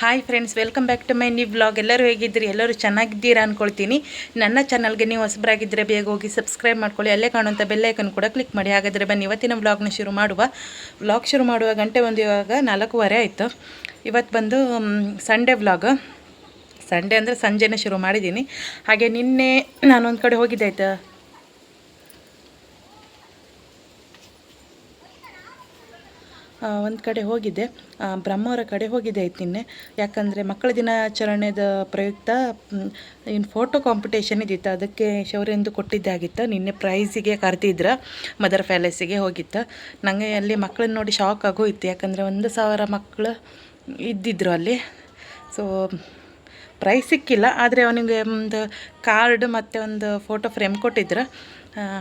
Hi friends welcome back to my new vlog ಎಲ್ಲರೂ ಹೇಗಿದ್ದೀರಿ? ಎಲ್ಲರೂ ಚೆನ್ನಾಗಿದ್ದೀರಾ ಅಂದ್ಕೊಳ್ತೀನಿ ನನ್ನ ಚಾನಲ್ಗೆ ನೀವು ಹೊಸಬರಾಗಿದ್ದರೆ ಬೇಗ ಹೋಗಿ ಸಬ್ಸ್ಕ್ರೈಬ್ ಮಾಡ್ಕೊಳ್ಳಿ. ಅಲ್ಲೇ ಕಾಣುವಂಥ ಬೆಲ್ಲೈಕನ್ ಕೂಡ ಕ್ಲಿಕ್ ಮಾಡಿ. ಹಾಗಾದರೆ ಬನ್ನಿ, ಇವತ್ತಿನ ವ್ಲಾಗ್ನ ಶುರು ಮಾಡುವ. ವ್ಲಾಗ್ ಶುರು ಮಾಡುವ ಗಂಟೆ ಒಂದು ಇವಾಗ ನಾಲ್ಕೂವರೆ ಆಯಿತು. ಇವತ್ತು ಬಂದು ಸಂಡೇ ವ್ಲಾಗ್ ಸಂಡೇ ಅಂದರೆ ಸಂಜೆನೇ ಶುರು ಮಾಡಿದ್ದೀನಿ. ಹಾಗೆ ನಿನ್ನೆ ನಾನೊಂದು ಕಡೆ ಹೋಗಿದ್ದೆ ಒಂದು ಕಡೆ ಹೋಗಿದ್ದೆ ಬ್ರಹ್ಮವರ ಕಡೆ ಹೋಗಿದ್ದೆ ಆಯ್ತು ನಿನ್ನೆ. ಯಾಕಂದರೆ ಮಕ್ಕಳ ದಿನಾಚರಣೆದ ಪ್ರಯುಕ್ತ ಇನ್ನು ಫೋಟೋ ಕಾಂಪಿಟೇಷನ್ ಇದ್ದಿತ್ತು ಅದಕ್ಕೆ ಶೌರ್ಯಂದು ಕೊಟ್ಟಿದ್ದೆ ಆಗಿತ್ತು. ನಿನ್ನೆ ಪ್ರೈಸಿಗೆ ಕರೆದಿದ್ರ ಮದರ್ ಪ್ಯಾಲೇಸಿಗೆ ಹೋಗಿತ್ತು. ನನಗೆ ಅಲ್ಲಿ ಮಕ್ಕಳನ್ನ ನೋಡಿ ಶಾಕ್ ಆಗೋಯಿತ್ತು ಯಾಕಂದರೆ ಒಂದು ಸಾವಿರ ಮಕ್ಕಳು ಇದ್ದಿದ್ರು ಅಲ್ಲಿ. ಸೊ ಪ್ರೈಸ್ ಸಿಕ್ಕಿಲ್ಲ. ಆದರೆ ಅವನಿಗೆ ಒಂದು ಕಾರ್ಡ್ ಮತ್ತು ಒಂದು ಫೋಟೋ ಫ್ರೇಮ್ ಕೊಟ್ಟಿದ್ರು.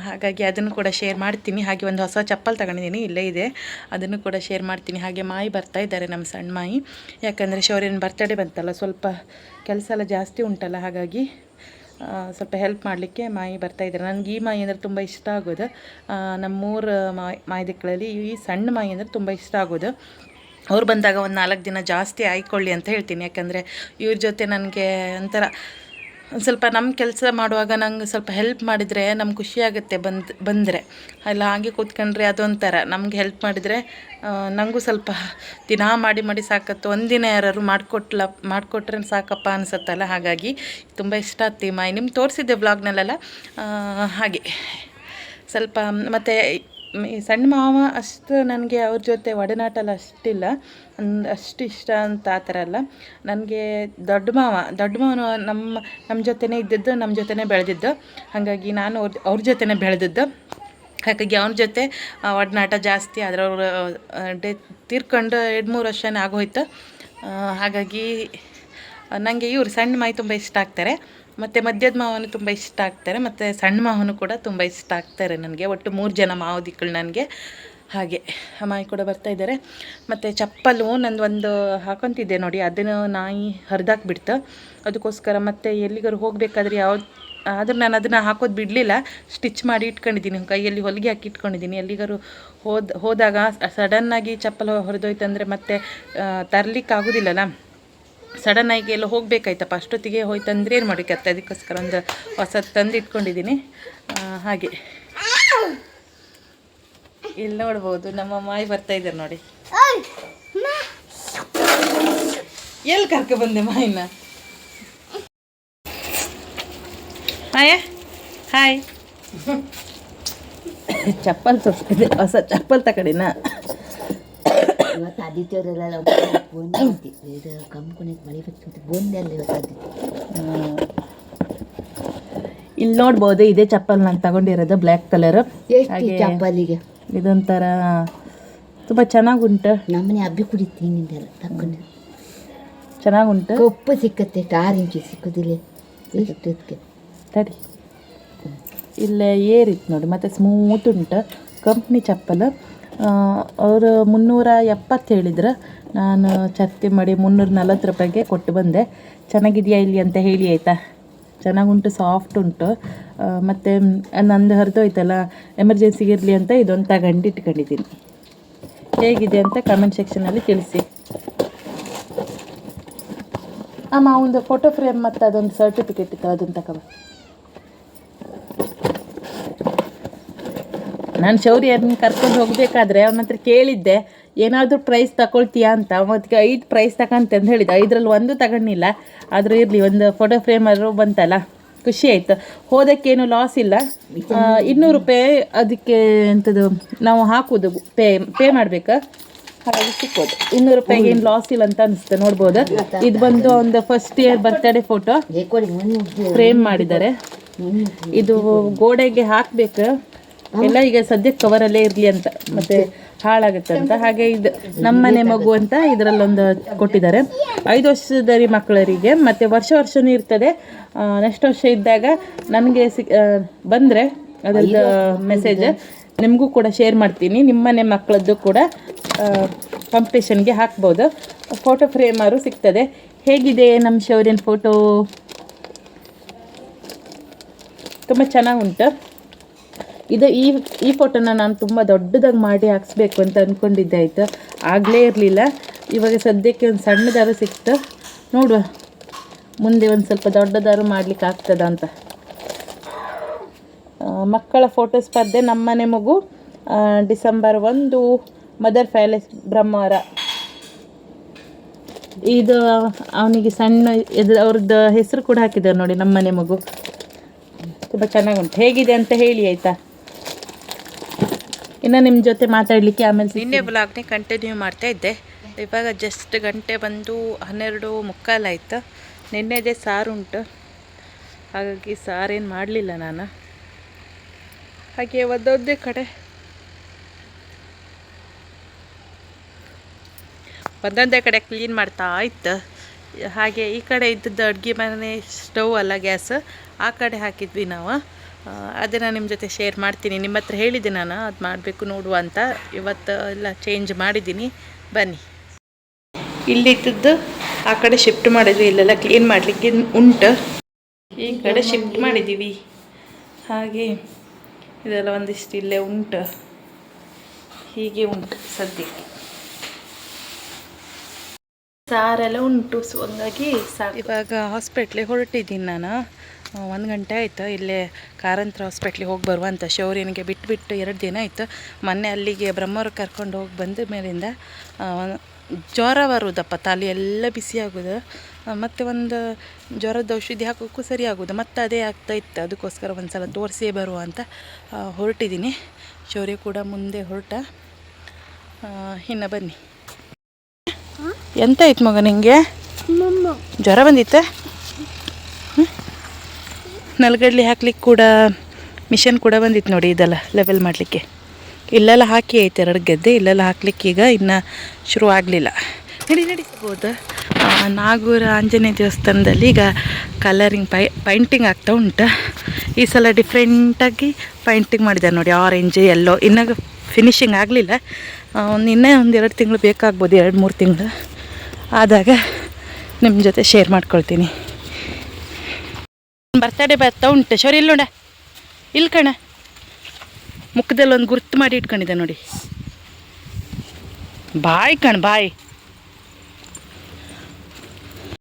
ಹಾಗಾಗಿ ಅದನ್ನು ಕೂಡ ಶೇರ್ ಮಾಡ್ತೀನಿ. ಹಾಗೆ ಒಂದು ಹೊಸ ಚಪ್ಪಲ್ ತಗೊಂಡಿದ್ದೀನಿ. ಇಲ್ಲೇ ಇದೆ. ಅದನ್ನು ಕೂಡ ಶೇರ್ ಮಾಡ್ತೀನಿ. ಹಾಗೆ ಮಾಯಿ ಬರ್ತಾ ಇದ್ದಾರೆ ನಮ್ಮ ಸಣ್ಣ ಮಾಯಿ. ಯಾಕಂದರೆ ಶೌರ್ಯನ ಬರ್ತಡೇ ಬಂತಲ್ಲ, ಸ್ವಲ್ಪ ಕೆಲಸ ಎಲ್ಲ ಜಾಸ್ತಿ ಉಂಟಲ್ಲ, ಹಾಗಾಗಿ ಸ್ವಲ್ಪ ಹೆಲ್ಪ್ ಮಾಡಲಿಕ್ಕೆ ಮಾಯಿ ಬರ್ತಾ ಇದ್ದಾರೆ. ನನಗೆ ಈ ಮಾಯಿ ಅಂದರೆ ತುಂಬ ಇಷ್ಟ ಆಗೋದು. ನಮ್ಮ ನಮ್ಮೂರ ಮಾಯಿ, ಮಾಯಿದಿಕ್ಕಳಲ್ಲಿ ಈ ಸಣ್ಣ ಮಾಯಿ ಅಂದರೆ ತುಂಬ ಇಷ್ಟ ಆಗೋದು. ಅವ್ರು ಬಂದಾಗ ಒಂದು ನಾಲ್ಕು ದಿನ ಜಾಸ್ತಿ ಆಯ್ಕೊಳ್ಳಿ ಅಂತ ಹೇಳ್ತೀನಿ. ಯಾಕಂದರೆ ಇವ್ರ ಜೊತೆ ನನಗೆ ಒಂಥರ ಒಂದು ಸ್ವಲ್ಪ ನಮ್ಮ ಕೆಲಸ ಮಾಡುವಾಗ ನಂಗೆ ಸ್ವಲ್ಪ ಹೆಲ್ಪ್ ಮಾಡಿದರೆ ನಮ್ಗೆ ಖುಷಿಯಾಗುತ್ತೆ ಬಂದು, ಬಂದರೆ. ಅಲ್ಲ, ಹಾಗೆ ಕೂತ್ಕೊಂಡ್ರೆ ಅದೊಂಥರ. ನಮ್ಗೆ ಹೆಲ್ಪ್ ಮಾಡಿದರೆ ನನಗೂ ಸ್ವಲ್ಪ ದಿನ ಮಾಡಿ ಮಾಡಿ ಸಾಕತ್ತು. ಒಂದಿನ ಯಾರು ಮಾಡಿಕೊಟ್ಲ, ಮಾಡಿಕೊಟ್ರೆ ಸಾಕಪ್ಪ ಅನಿಸುತ್ತಲ್ಲ? ಹಾಗಾಗಿ ತುಂಬ ಇಷ್ಟ ಆಗ್ತೀವಿ ಮಾಯಿ. ನಿಮ್ಗೆ ತೋರಿಸಿದ್ದೆ ಬ್ಲಾಗ್ನಲ್ಲೆಲ್ಲ ಹಾಗೆ. ಸ್ವಲ್ಪ, ಮತ್ತು ಸಣ್ಣ ಮಾವ ಅಷ್ಟು ನನಗೆ ಅವ್ರ ಜೊತೆ ಒಡನಾಟ ಎಲ್ಲ ಅಷ್ಟಿಲ್ಲ ಅಷ್ಟು ಇಷ್ಟ ಅಂತ ಆ ಥರ ಅಲ್ಲ. ನನಗೆ ದೊಡ್ಡ ಮಾವ, ದೊಡ್ಡ ಮಾವನು ನಮ್ಮ ನಮ್ಮ ಜೊತೆನೇ ಇದ್ದಿದ್ದು, ನಮ್ಮ ಜೊತೆನೇ ಬೆಳೆದಿದ್ದು. ಹಾಗಾಗಿ ನಾನು ಅವ್ರ ಅವ್ರ ಜೊತೆನೇ ಬೆಳೆದಿದ್ದು. ಹಾಗಾಗಿ ಅವನ ಜೊತೆ ಒಡನಾಟ ಜಾಸ್ತಿ ಆದರೆ ಅವರು ಡೇ, ತೀರ್ಕೊಂಡು ಎರಡು ಮೂರು ವರ್ಷನೇ ಆಗೋಯ್ತು. ಹಾಗಾಗಿ ನನಗೆ ಇವರು ಸಣ್ಣ ಮಾಯಿ ತುಂಬ ಇಷ್ಟ ಆಗ್ತಾರೆ. ಮತ್ತು ಮಧ್ಯದ ಮಾವನು ತುಂಬ ಇಷ್ಟ ಆಗ್ತಾರೆ, ಮತ್ತು ಸಣ್ಣ ಮಾವನು ಕೂಡ ತುಂಬ ಇಷ್ಟ ಆಗ್ತಾರೆ ನನಗೆ. ಒಟ್ಟು ಮೂರು ಜನ ಮಾವದಿಕ್ಕಳು ನನಗೆ. ಹಾಗೆ ಅಮ್ಮಾಯಿ ಕೂಡ ಬರ್ತಾ ಇದ್ದಾರೆ. ಮತ್ತು ಚಪ್ಪಲು ನಂದು ಒಂದು ಹಾಕೊತಿದ್ದೆ ನೋಡಿ, ಅದನ್ನು ನಾಯಿ ಹರಿದಾಕ್ಬಿಡ್ತು ಅದಕ್ಕೋಸ್ಕರ ಮತ್ತೆ ಎಲ್ಲಿಗಾರು ಹೋಗಬೇಕಾದ್ರೆ ಯಾವ, ಆದರೂ ನಾನು ಅದನ್ನು ಹಾಕೋದು ಬಿಡಲಿಲ್ಲ. ಸ್ಟಿಚ್ ಮಾಡಿ ಇಟ್ಕೊಂಡಿದ್ದೀನಿ, ಕೈಯಲ್ಲಿ ಹೊಲಿಗೆ ಹಾಕಿ ಇಟ್ಕೊಂಡಿದ್ದೀನಿ. ಎಲ್ಲಿಗಾರು ಹೋದ, ಹೋದಾಗ ಸಡನ್ನಾಗಿ ಚಪ್ಪಲು ಹೊರದೋಯ್ತು ಅಂದರೆ ಮತ್ತೆ ತರ್ಲಿಕ್ಕೆ ಆಗೋದಿಲ್ಲಲ್ಲ ಸಡನ್ ಆಗಿ ಎಲ್ಲ ಹೋಗ್ಬೇಕಾಯ್ತಪ್ಪ, ಅಷ್ಟೊತ್ತಿಗೆ ಹೋಯ್ತಂದ್ರೆ ಏನು ಮಾಡೋಕ್ಕತ್ತೆ ಅದಕ್ಕೋಸ್ಕರ ಒಂದು ಹೊಸದು ತಂದು ಇಟ್ಕೊಂಡಿದ್ದೀನಿ ಹಾಗೆ. ಇಲ್ಲಿ ನೋಡ್ಬೋದು, ನಮ್ಮ ಮಾಯಿ ಬರ್ತಾ ಇದ್ದಾರೆ ನೋಡಿ. ಎಲ್ಲಿ ಕರ್ಕ ಬಂದೆ ಮಾಯಿನ ಹಾಯ, ಹಾಯ್. ಚಪ್ಪಲ್ ತೋರಿಸ್ತಿದ್ದೆ, ಹೊಸ ಚಪ್ಪಲ್ ತಕಡಿನ ಆದಿತ್ಯವರೆಲ್ಲ ಐತಿ ಇದು ಕಂಪ್ನಿಗೆ ಮಳೆ ಬರ್ತಿತ್ತು ಇವತ್ತು ಆದಿತ್ಯ ಇಲ್ಲಿ ನೋಡ್ಬೋದು ಇದೇ ಚಪ್ಪಲ್ ನಾನು ತಗೊಂಡಿರೋದು ಬ್ಲ್ಯಾಕ್ ಕಲರ್. ಎಷ್ಟು ಚಪ್ಪಲಿಗೆ? ಇದೊಂಥರ ತುಂಬ ಚೆನ್ನಾಗುಂಟು. ನಮ್ಮನೆ ಹಬ್ಬಿ ಕುಡಿತೀನಿ ತಕೊಂಡು ಚೆನ್ನಾಗುಂಟು. ಕಪ್ಪು ಸಿಕ್ಕತ್ತೆ ಆರು ಇಂಚು ಸಿಕ್ಕೋದಿಲ್ಲ. ತಡಿ. ಇಲ್ಲೇ ಏರಿತ್ತು ನೋಡಿ ಮತ್ತು ಸ್ಮೂತ್ ಉಂಟು. ಕಂಪ್ನಿ ಚಪ್ಪಲ್. ಅವರು ಮುನ್ನೂರ ಎಪ್ಪತ್ತು ಹೇಳಿದ್ರು. ನಾನು ಚರ್ಚೆ ಮಾಡಿ ಮುನ್ನೂರ ನಲ್ವತ್ತು ರೂಪಾಯಿಗೆ ಕೊಟ್ಟು ಬಂದೆ. ಚೆನ್ನಾಗಿದೆಯಾ ಇಲ್ಲಿ ಅಂತ ಹೇಳಿ ಆಯಿತಾ? ಚೆನ್ನಾಗುಂಟು ಸಾಫ್ಟ್ ಉಂಟು. ಮತ್ತು ನಂದು ಹರಿದೋಯ್ತಲ್ಲ ಎಮರ್ಜೆನ್ಸಿಗೆ ಇರಲಿ ಅಂತ ಇದೊಂದು ತಗೊಂಡು ಇಟ್ಕೊಂಡಿದ್ದೀನಿ. ಹೇಗಿದೆ ಅಂತ ಕಮೆಂಟ್ ಸೆಕ್ಷನಲ್ಲಿ ತಿಳಿಸಿ. ಅಮ್ಮ, ಒಂದು ಫೋಟೋ ಫ್ರೇಮ್ ಮತ್ತು ಅದೊಂದು ಸರ್ಟಿಫಿಕೇಟ್ ಇತ್ತು ಅದನ್ನು ತಗೊಬ ನಾನು ಶೌರ್ಯನ ಕರ್ಕೊಂಡು ಹೋಗಬೇಕಾದ್ರೆ ಅವನ ಹತ್ರ ಕೇಳಿದ್ದೆ ಏನಾದರೂ ಪ್ರೈಸ್ ತಗೊಳ್ತೀಯಾ ಅಂತ? ಅವತ್ತಿಗೆ ಐದು ಪ್ರೈಸ್ ತಗೊಂತೆ ಅಂತ ಹೇಳಿದ್ದೆ ಐದರಲ್ಲಿ ಒಂದು ತಗೊಂಡಿಲ್ಲ ಆದರೂ ಇರಲಿ ಒಂದು ಫೋಟೋ ಫ್ರೇಮರು ಬಂತಲ್ಲ ಖುಷಿ ಆಯಿತು. ಹೋದಕ್ಕೇನು ಲಾಸ್ ಇಲ್ಲ. ಇನ್ನೂರು ರೂಪಾಯಿ ಅದಕ್ಕೆ ಎಂಥದ್ದು ನಾವು ಹಾಕೋದು ಪೇ ಪೇ ಮಾಡಬೇಕು. ಹಾಗಾಗಿ ಸಿಕ್ಕೋದು ಇನ್ನೂರು ರೂಪಾಯಿಗೆ ಏನು ಲಾಸ್ ಇಲ್ಲ ಅಂತ ಅನಿಸುತ್ತೆ ನೋಡ್ಬೋದು. ಇದು ಬಂದು ಒಂದು first year birthday photo frame ಮಾಡಿದ್ದಾರೆ. ಇದು ಗೋಡೆಗೆ ಹಾಕ್ಬೇಕು. ಎಲ್ಲ ಈಗ ಸದ್ಯಕ್ಕೆ ಕವರಲ್ಲೇ ಇರಲಿ ಅಂತ, ಮತ್ತೆ ಹಾಳಾಗುತ್ತೆ ಅಂತ. ಹಾಗೆ ಇದು ನಮ್ಮನೆ ಮಗು ಅಂತ ಇದರಲ್ಲೊಂದು ಕೊಟ್ಟಿದ್ದಾರೆ. ಐದು ವರ್ಷದರಿ ಮಕ್ಕಳರಿಗೆ, ಮತ್ತು ವರ್ಷ ವರ್ಷವೂ ಇರ್ತದೆ. ನೆಕ್ಸ್ಟ್ ವರ್ಷ ಇದ್ದಾಗ ನನಗೆ ಸಿಕ್ ಬಂದರೆ ಅದರದ್ದು ಮೆಸೇಜ್ ನಿಮಗೂ ಕೂಡ ಶೇರ್ ಮಾಡ್ತೀನಿ. ನಿಮ್ಮನೆ ಮಕ್ಕಳದ್ದು ಕೂಡ ಕಾಂಪಿಟೇಷನ್ಗೆ ಹಾಕ್ಬೋದು. ಫೋಟೋ ಫ್ರೇಮಾರು ಸಿಗ್ತದೆ. ಹೇಗಿದೆ ನಮ್ಮ ಶೌರ್ಯನ ಫೋಟೋ ತುಂಬ ಚೆನ್ನಾಗುಂಟು ಇದು ಈ ಈ ಫೋಟೋನ ನಾನು ತುಂಬ ದೊಡ್ಡದಾಗಿ ಮಾಡಿ ಹಾಕ್ಸ್ಬೇಕು ಅಂತ ಅಂದ್ಕೊಂಡಿದ್ದೆ ಆಯಿತು? ಆಗಲೇ ಇರಲಿಲ್ಲ. ಇವಾಗ ಸದ್ಯಕ್ಕೆ ಒಂದು ಸಣ್ಣದಾರು ಸಿಕ್ತು. ನೋಡುವ. ಮುಂದೆ ಒಂದು ಸ್ವಲ್ಪ ದೊಡ್ಡದಾರು ಮಾಡ್ಲಿಕ್ಕೆ ಆಗ್ತದ ಅಂತ. ಮಕ್ಕಳ ಫೋಟೋ ಸ್ಪರ್ಧೆ ನಮ್ಮನೆ ಮಗು ಡಿಸೆಂಬರ್ ಒಂದು ಮದರ್ ಪ್ಯಾಲೇಸ್ ಬ್ರಹ್ಮವರ ಇದು ಅವನಿಗೆ ಸಣ್ಣ ಇದು ಅವ್ರದ್ದು ಹೆಸರು ಕೂಡ ಹಾಕಿದ್ದಾರೆ ನೋಡಿ, ನಮ್ಮನೆ ಮಗು. ತುಂಬ ಚೆನ್ನಾಗುಂಟು ಹೇಗಿದೆ ಅಂತ ಹೇಳಿ, ಆಯಿತಾ? ಇನ್ನು ನಿಮ್ಮ ಜೊತೆ ಮಾತಾಡಲಿಕ್ಕೆ ಆಮೇಲೆ ನಿನ್ನೆ ಬ್ಲಾಗ್ನೇ ಕಂಟಿನ್ಯೂ ಮಾಡ್ತಾ ಇದ್ದೆ. ಇವಾಗ ಜಸ್ಟ್ ಗಂಟೆ ಬಂದು ಹನ್ನೆರಡು ಮುಕ್ಕಾಲಾಯಿತು ನಿನ್ನೆದೇ ಸಾರು ಉಂಟು. ಹಾಗಾಗಿ ಸಾರೇನು ಮಾಡಲಿಲ್ಲ ನಾನು. ಹಾಗೆ ಒದ್ದೊದ್ದೇ ಕಡೆ. ಒಂದೊಂದೇ ಕಡೆ ಕ್ಲೀನ್ ಮಾಡ್ತಾ ಇತ್ತು. ಹಾಗೆ ಈ ಕಡೆ ಇದ್ದದ್ದು ಅಡುಗೆ ಮನೆ ಸ್ಟವ್ ಅಲ್ಲ ಗ್ಯಾಸ್ ಆ ಕಡೆ ಹಾಕಿದ್ವಿ ನಾವು. ಅದನ್ನು ನಿಮ್ಮ ಜೊತೆ ಶೇರ್ ಮಾಡ್ತೀನಿ. ನಿಮ್ಮ ಹತ್ರ ಹೇಳಿದ್ದೆ ನಾನು, ಅದು ಮಾಡಬೇಕು ನೋಡುವ ಅಂತ. ಇವತ್ತು ಎಲ್ಲ ಚೇಂಜ್ ಮಾಡಿದ್ದೀನಿ. ಬನ್ನಿ. ಇಲ್ಲಿದ್ದದ್ದು ಆ ಕಡೆ ಶಿಫ್ಟ್ ಮಾಡಿದ್ವಿ, ಇಲ್ಲೆಲ್ಲ ಕ್ಲೀನ್ ಮಾಡಲಿಕ್ಕೆ ಉಂಟು. ಈ ಕಡೆ ಶಿಫ್ಟ್ ಮಾಡಿದ್ದೀವಿ ಹಾಗೆ ಇದೆಲ್ಲ ಒಂದಿಷ್ಟು ಇಲ್ಲೇ ಉಂಟು. ಹೀಗೆ ಉಂಟು ಸದ್ಯಕ್ಕೆ. ಸಾರೆಲ್ಲ ಉಂಟು, ಸೊ ಹಂಗಾಗಿ ಇವಾಗ ಹಾಸ್ಪಿಟ್ಲಿಗೆ ಹೊರಟಿದ್ದೀನಿ ನಾನು. ಒಂದು ಗಂಟೆ ಆಯಿತು. ಇಲ್ಲೇ ಕಾರಂತರ ಹಾಸ್ಪಿಟ್ಲಿಗೆ ಹೋಗಿ ಬರುವಂತ ಶೌರ್ಯನಿಗೆ ಬಿಟ್ಬಿಟ್ಟು ಎರಡು ದಿನ ಆಯಿತು. ಮೊನ್ನೆ ಅಲ್ಲಿಗೆ ಬ್ರಹ್ಮವ್ರ ಕರ್ಕೊಂಡು ಹೋಗಿ ಬಂದ ಮೇಲಿಂದ ಜ್ವರ ಬರುವುದಪ್ಪ ತಾಲಿ ಎಲ್ಲ ಬಿಸಿ ಆಗೋದು. ಮತ್ತು ಒಂದು ಜ್ವರದ ಔಷಧಿ ಹಾಕೋಕ್ಕೂ ಸರಿ ಆಗೋದು. ಮತ್ತು ಅದೇ ಆಗ್ತಾ ಇತ್ತು. ಅದಕ್ಕೋಸ್ಕರ ಒಂದು ಸಲ ತೋರಿಸೇ ಬರುವ ಅಂತ ಹೊರಟಿದ್ದೀನಿ ಶೌರ್ಯ ಕೂಡ ಮುಂದೆ ಹೊರಟ. ಇನ್ನು ಬನ್ನಿ. ಎಂತ ಆಯ್ತು ಮಗ ನಿಂಗೆ? ಜ್ವರ ಬಂದಿತ್ತ? ನಲ್ಗಡ್ಲಿ ಹಾಕ್ಲಿಕ್ಕೆ ಕೂಡ ಮಿಷನ್ ಕೂಡ ಬಂದಿತ್ತು ನೋಡಿ ಇದೆಲ್ಲ ಲೆವೆಲ್ ಮಾಡಲಿಕ್ಕೆ. ಇಲ್ಲೆಲ್ಲ ಹಾಕಿ ಐತೆ, ಎರಡು ಗೆದ್ದೆ ಇಲ್ಲೆಲ್ಲ ಹಾಕ್ಲಿಕ್ಕೆ ಈಗ ಇನ್ನು ಶುರು ಆಗಲಿಲ್ಲ. ನಡಿ ನಡಿಸ್ಬೋದು ನಾಗೂರ ಆಂಜನೇಯ ದೇವಸ್ಥಾನದಲ್ಲಿ ಈಗ ಕಲರಿಂಗ್ ಪೈ ಪೈಂಟಿಂಗ್ ಆಗ್ತಾ ಉಂಟು. ಈ ಸಲ ಡಿಫ್ರೆಂಟಾಗಿ ಪೈಂಟಿಂಗ್ ಮಾಡಿದ್ದಾರೆ ನೋಡಿ ಆರೆಂಜ್ ಎಲ್ಲೋ ಇನ್ನೂ ಫಿನಿಶಿಂಗ್ ಆಗಲಿಲ್ಲ. ಒಂದು ಇನ್ನೇ ಒಂದು ಎರಡು ತಿಂಗಳು ಬೇಕಾಗ್ಬೋದು, ಎರಡು, ಮೂರು ತಿಂಗಳು. ಆದಾಗ ನಿಮ್ಮ ಜೊತೆ ಶೇರ್ ಮಾಡ್ಕೊಳ್ತೀನಿ. ಬರ್ತಡೇ ಬರ್ತಾ ಉಂಟು. ಶೋರಿ ಇಲ್ಲ ನೋಡ ಇಲ್ಲಿ ಕಣ. ಮುಖದಲ್ಲಿ ಒಂದು ಗುರ್ತು ಮಾಡಿ ಇಟ್ಕೊಂಡಿದ್ದೆ ನೋಡಿ. ಬಾಯ್ ಕಣ, ಬಾಯ್.